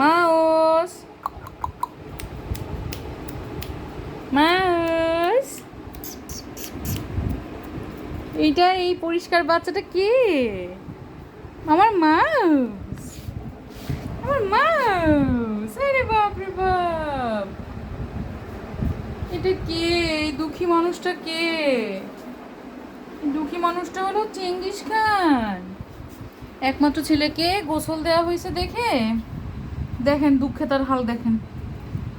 Mouse mouse এইটা এই পরিষ্কার বাচ্চাটা কে? আমার মাউস আমার মাউস আরে বাপ রে বাপ। এটা কে? এই দুঃখী মানুষটা কে? দুঃখী মানুষটা হলো চেঙ্গিস খান। একমাত্র ছেলেকে গোসল দেওয়া হয়েছে দেখে? দেখেন, দুঃখে তার হাল দেখেন।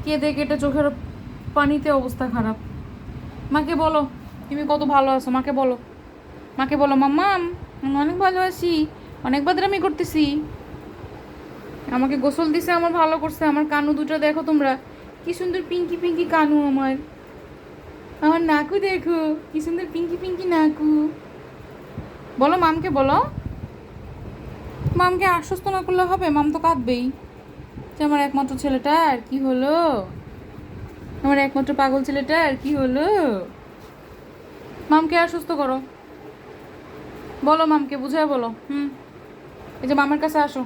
কে দেখে এটা চোখের পানিতে অবস্থা খারাপ? মাকে বলো, তুমি কত ভালো আছো? মাকে বলো। মাকে বলো মাম্মাম আমি অনেক ভালো আছি। অনেক বাদরামি করতেছি। আমাকে গোসল দিছে, আমার ভালো করছে, আমার কানু দুটো দেখো তোমরা। কি সুন্দর পিঙ্কি পিঙ্কি কানু আমার। আমার নাকু দেখো, কি সুন্দর পিঙ্কি পিঙ্কি নাকু। বলো, মামকে বলো। মামকে আশ্বস্ত না করলে হবে? মাম তো কাঁদবেই। যে আমার একমাত্র ছেলেটা, আর কি হলো? আমার একমাত্র পাগল ছেলেটা, আর কি হলো? মামকে আর সুস্থ করো। বলো মামকে, বুঝায় বলো। হুম। এই যে মামের কাছে আসো।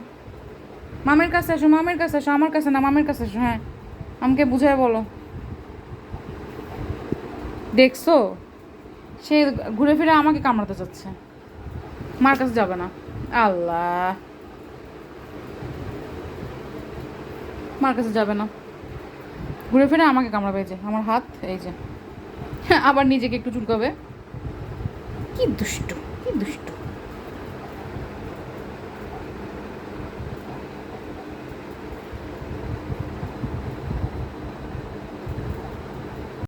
মামের কাছে আসো, মামের কাছে আসো, আমার কাছে না, মামের কাছে আসো হ্যাঁ। আমাকে বুঝায় বলো। দেখছ? সে ঘুরে ফিরে আমাকে কামড়াতে চাচ্ছে। মার কাছে যাবে না। আল্লাহ। মার কাছে যাবে না। ঘুরে ফিরে আমাকে কামড়াবে যে, আমার হাত, এই যে। আবার নিজেকে একটু চুলকাবে। কি দুষ্টু।